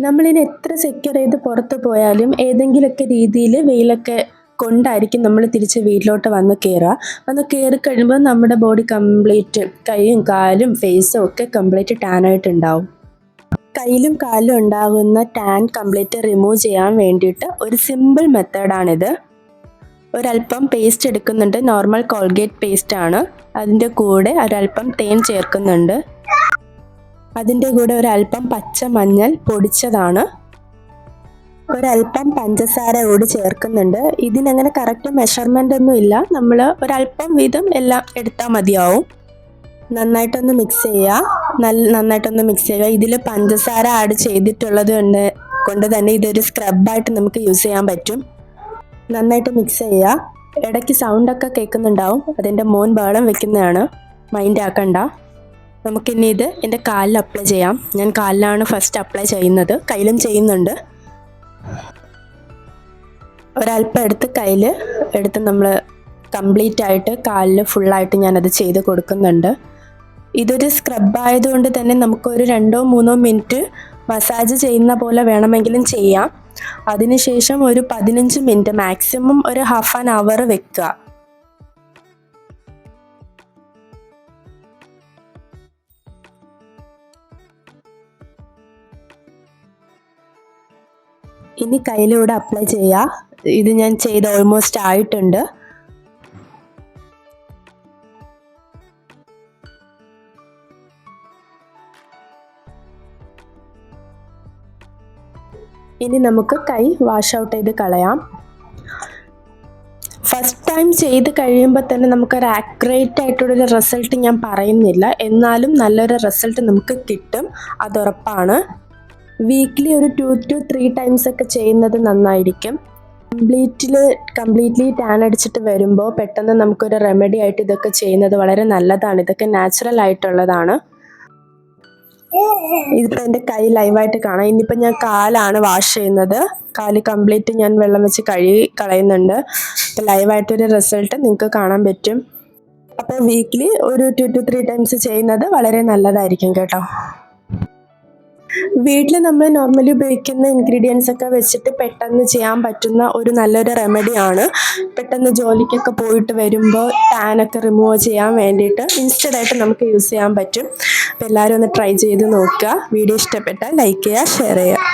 നമ്മളിനി എത്ര സെക്യൂർ ചെയ്ത് പുറത്ത് പോയാലും ഏതെങ്കിലുമൊക്കെ രീതിയിൽ വെയിലൊക്കെ കൊണ്ടായിരിക്കും നമ്മൾ തിരിച്ച് വീട്ടിലോട്ട് വന്ന് കയറുക വന്ന് കയറി കഴിയുമ്പോൾ നമ്മുടെ ബോഡി കംപ്ലീറ്റ് കൈയും കാലും ഫേസും ഒക്കെ കംപ്ലീറ്റ് ടാൻ ആയിട്ടുണ്ടാവും. കയ്യിലും കാലിലും ഉണ്ടാകുന്ന ടാൻ കംപ്ലീറ്റ് റിമൂവ് ചെയ്യാൻ വേണ്ടിയിട്ട് ഒരു സിമ്പിൾ മെത്തേഡാണിത് ഒരല്പം പേസ്റ്റ് എടുക്കുന്നുണ്ട്. നോർമൽ കോൾഗേറ്റ് പേസ്റ്റ് ആണ്. അതിന്റെ കൂടെ ഒരല്പം തേൻ ചേർക്കുന്നുണ്ട്. അതിന്റെ കൂടെ ഒരല്പം പച്ച മഞ്ഞൾ പൊടിച്ചതാണ്. ഒരല്പം പഞ്ചസാര കൂടി ചേർക്കുന്നുണ്ട്. ഇതിനങ്ങനെ കറക്റ്റ് മെഷർമെന്റ് ഒന്നും ഇല്ല. നമ്മൾ ഒരല്പം വീതം എല്ലാം എടുത്താൽ മതിയാവും. നന്നായിട്ടൊന്ന് മിക്സ് ചെയ്യുക നല്ല നന്നായിട്ടൊന്ന് മിക്സ് ചെയ്യുക. ഇതിൽ പഞ്ചസാര ആഡ് ചെയ്തിട്ടുള്ളത് കൊണ്ട് കൊണ്ട് തന്നെ ഇതൊരു സ്ക്രബായിട്ട് നമുക്ക് യൂസ് ചെയ്യാൻ പറ്റും. നന്നായിട്ട് മിക്സ് ചെയ്യുക ഇടയ്ക്ക് സൗണ്ടൊക്കെ കേൾക്കുന്നുണ്ടാവും. അതിന്റെ മോൻ ബഹളം വെക്കുന്നതാണ്. മൈൻഡ് ആക്കണ്ട. നമുക്കിനി ഇത് എന്റെ കാലിൽ അപ്ലൈ ചെയ്യാം. ഞാൻ കാലിലാണ് ഫസ്റ്റ് അപ്ലൈ ചെയ്യുന്നത്. കയ്യിലും ചെയ്യുന്നുണ്ട്. ഒരല്പം എടുത്ത് കയ്യിൽ എടുത്ത് നമ്മൾ കംപ്ലീറ്റ് ആയിട്ട് കാലിൽ ഫുള്ളായിട്ട് ഞാനത് ചെയ്ത് കൊടുക്കുന്നുണ്ട്. ഇതൊരു സ്ക്രബ് ആയതുകൊണ്ട് തന്നെ നമുക്കൊരു രണ്ടോ മൂന്നോ മിനിറ്റ് മസാജ് ചെയ്യുന്ന പോലെ വേണമെങ്കിലും ചെയ്യാം. അതിനുശേഷം ഒരു പതിനഞ്ച് മിനിറ്റ് മാക്സിമം ഒരു ഹാഫ് ആൻ അവർ വെക്കുക. ഇനി കയ്യിലൂടെ അപ്ലൈ ചെയ്യുക ഇത് ഞാൻ ചെയ്ത് ഓൾമോസ്റ്റ് ആയിട്ടുണ്ട്. ഇനി നമുക്ക് കൈ വാഷ് ഔട്ട് ചെയ്ത് കളയാം. ഫസ്റ്റ് ടൈം ചെയ്ത് കഴിയുമ്പോൾ തന്നെ നമുക്കൊരു ആക്യുറേറ്റ് ആയിട്ടുള്ളൊരു റിസൾട്ട് ഞാൻ പറയുന്നില്ല. എന്നാലും നല്ലൊരു റിസൾട്ട് നമുക്ക് കിട്ടും. അത് ഉറപ്പാണ്. വീക്ക്ലി ഒരു ടു ടു ത്രീ ടൈംസ് ഒക്കെ ചെയ്യുന്നത് നന്നായിരിക്കും. കംപ്ലീറ്റിൽ കംപ്ലീറ്റ്ലി ടാൻ അടിച്ചിട്ട് വരുമ്പോൾ പെട്ടെന്ന് നമുക്കൊരു റെമഡി ആയിട്ട് ഇതൊക്കെ ചെയ്യുന്നത് വളരെ നല്ലതാണ്. ഇതൊക്കെ നാച്ചുറൽ ആയിട്ടുള്ളതാണ്. ഇതിപ്പോൾ എന്റെ കൈ ലൈവായിട്ട് കാണാം. ഇനിയിപ്പോൾ ഞാൻ കാലാണ് വാഷ് ചെയ്യുന്നത്. കാൽ കംപ്ലീറ്റ് ഞാൻ വെള്ളം വെച്ച് കഴുകി കളയുന്നുണ്ട്. അപ്പോൾ ലൈവായിട്ടൊരു റിസൾട്ട് നിങ്ങൾക്ക് കാണാൻ പറ്റും. അപ്പോൾ വീക്ക്ലി ഒരു ടു ടു ത്രീ ടൈംസ് ചെയ്യുന്നത് വളരെ നല്ലതായിരിക്കും കേട്ടോ. വീട്ടിൽ നമ്മൾ നോർമലി ഉപയോഗിക്കുന്ന ഇൻഗ്രീഡിയൻസ് ഒക്കെ വെച്ചിട്ട് പെട്ടെന്ന് ചെയ്യാൻ പറ്റുന്ന ഒരു നല്ലൊരു റെമഡിയാണ് പെട്ടെന്ന് ജോലിക്കൊക്കെ പോയിട്ട് വരുമ്പോൾ ടാനൊക്കെ റിമൂവ് ചെയ്യാൻ വേണ്ടിയിട്ട് ഇൻസ്റ്റഡ് ആയിട്ട് നമുക്ക് യൂസ് ചെയ്യാൻ പറ്റും. അപ്പോൾ എല്ലാവരും ഒന്ന് ട്രൈ ചെയ്ത് നോക്കുക. വീഡിയോ ഇഷ്ടപ്പെട്ടാൽ ലൈക്ക് ചെയ്യുക ഷെയർ ചെയ്യുക.